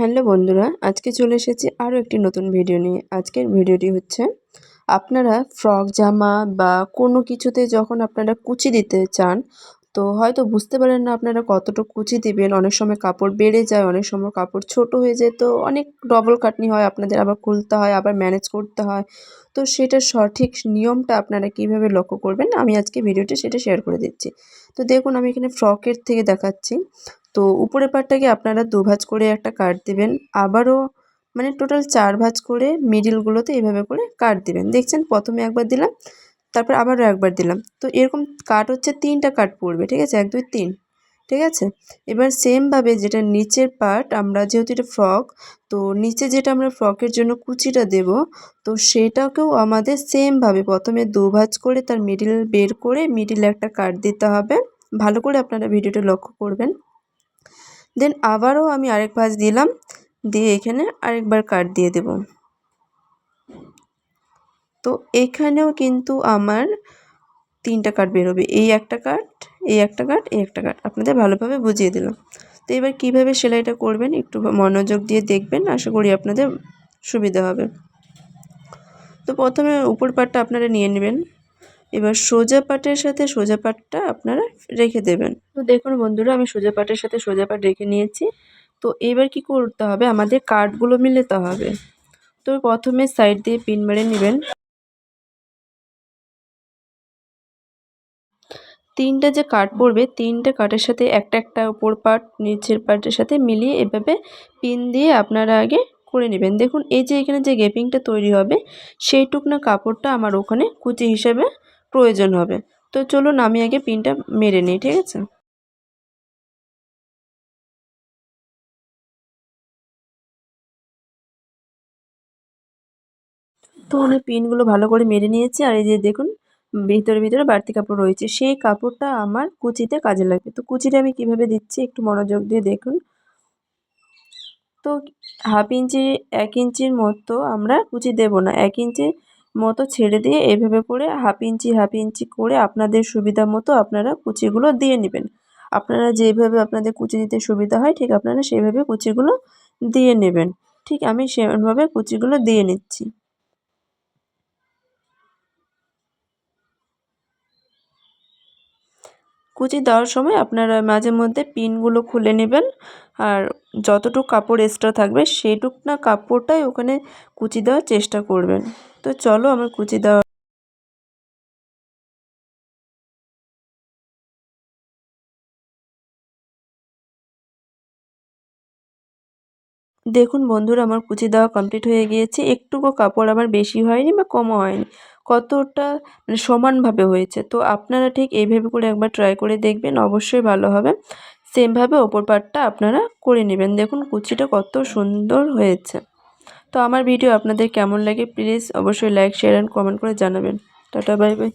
Hello বন্ধুরা, আজকে চলে এসেছি আরও একটি নতুন ভিডিও নিয়ে। আজকের ভিডিওটি হচ্ছে, আপনারা ফ্রক, জামা বা কোনো কিছুতে যখন আপনারা কুচি দিতে চান তো হয়তো বুঝতে পারেন না আপনারা কতটুকু কুচি দিবেন। অনেক সময় কাপড় বেড়ে যায়, অনেক সময় কাপড় ছোট হয়ে যায়, তো অনেক ডবল কাটনি হয়, আপনাদের আবার খুলতে হয়, আবার ম্যানেজ করতে হয়। তো সেটা সঠিক নিয়মটা আপনারা কীভাবে লক্ষ্য করবেন, আমি আজকে ভিডিওটি সেটা শেয়ার করে দিচ্ছি। তো দেখুন, আমি এখানে ফ্রকের থেকে দেখাচ্ছি। তো উপরের পাটটাকে আপনারা দু ভাঁজ করে একটা কাট দেবেন, আবারও মানে টোটাল চার ভাঁজ করে মিডিলগুলোতে এভাবে করে কাট দেবেন। দেখছেন? প্রথমে একবার দিলাম তারপর আবারও একবার দিলাম। তো এরকম কাট হচ্ছে, তিনটা কাট পড়বে, ঠিক আছে? এক, দুই, তিন, ঠিক আছে? এবার সেমভাবে যেটা নিচের পার্ট আমরা যেহেতু এটা ফ্রক তো নিচে যেটা আমরা ফ্রকের জন্য কুচিটা দেব, তো সেটাকেও আমাদের সেমভাবে প্রথমে দু ভাঁজ করে তার মিডিল বের করে মিডিলে একটা কাট দিতে হবে। ভালো করে আপনারা ভিডিওটা লক্ষ্য করবেন। দেন আবারও আমি আরেক ভাঁজ দিলাম, দিয়ে এখানে আরেকবার কাট দিয়ে দেব। তো এখানেও কিন্তু আমার তিনটা কাট বেরোবে। এই একটা কাট এই একটা কাট এই একটা কাট আপনাদের ভালোভাবে বুঝিয়ে দিলাম। তো এবার কীভাবে সেলাইটা করবেন একটু মনোযোগ দিয়ে দেখবেন, আশা করি আপনাদের সুবিধা হবে। তো প্রথমে উপর পাটটা আপনারা নিয়ে নেবেন। এবার সোজা পাটের সাথে সোজা পাটটা আপনারা রেখে দেবেন। তো দেখুন বন্ধুরা, আমি সোজা পাটের সাথে সোজা পাট রেখে নিয়েছি। তো এবার কি করতে হবে? আমাদের কাঠগুলো মিলাতে হবে। তো প্রথমে সাইড দিয়ে পিন মেরে নেবেন। তিনটা যে কাঠ পড়বে, তিনটে কাঠের সাথে একটা একটা উপর পার্ট নিচের পার্টের সাথে মিলিয়ে এভাবে পিন দিয়ে আপনারা আগে করে নেবেন। দেখুন, এই যে এখানে যে গেপিংটা তৈরি হবে সেইটুক না কাপড়টা আমার ওখানে কুচি হিসেবে প্রয়োজন হবে। তো চলুন, আমি আগে পিনটা মেরে নিই, ঠিক আছে? তো আমি পিনগুলো ভালো করে মেরে নিয়েছি, আর এই যে দেখুন ভিতরে ভিতরে বাড়তি কাপড় রয়েছে। সেই কাপড়টা আমার কুচিতে কাজে লাগবে তো কুচিটা আমি কীভাবে দিচ্ছি একটু মনোযোগ দিয়ে দেখুন। তো হাফ ইঞ্চি, এক ইঞ্চির মতো আমরা কুচি দেব না। এক ইঞ্চি মতো ছেড়ে দিয়ে এভাবে করে হাফ ইঞ্চি হাফ ইঞ্চি করে আপনাদের সুবিধা মতো আপনারা কুচিগুলো দিয়ে নেবেন। আপনারা যেভাবে আপনাদের কুচি দিতে সুবিধা হয়, ঠিক আপনারা সেভাবে কুচিগুলো দিয়ে নেবেন। ঠিক আমি সেভাবে কুচিগুলো দিয়ে নিচ্ছি। কুচি দেওয়ার সময় আপনারা মাঝে মধ্যে পিনগুলো খুলে নেবেন। আর যতটুকু কাপড় এক্সট্রা থাকবে সেটুক না কাপড়টাই ওখানে কুচি দেওয়ার চেষ্টা করবেন। তো চলো আমার কুচি দেওয়া দেখুন বন্ধুরা আমার কুচি দেওয়া কমপ্লিট হয়ে গিয়েছে। একটুকু কাপড় আমার বেশি হয়নি বা কমও হয়নি। কতটা মানে সমানভাবে হয়েছে। তো আপনারা ঠিক এইভাবে করে একবার ট্রাই করে দেখবেন, অবশ্যই ভালো হবে। সেমভাবে ওপর পাটটা আপনারা করে নেবেন। দেখুন কুচিটা কত সুন্দর হয়েছে। তো আমার ভিডিও আপনাদের কেমন লাগে প্লিজ অবশ্যই লাইক শেয়ার অ্যান্ড কমেন্ট করে জানাবেন। Tata bye bye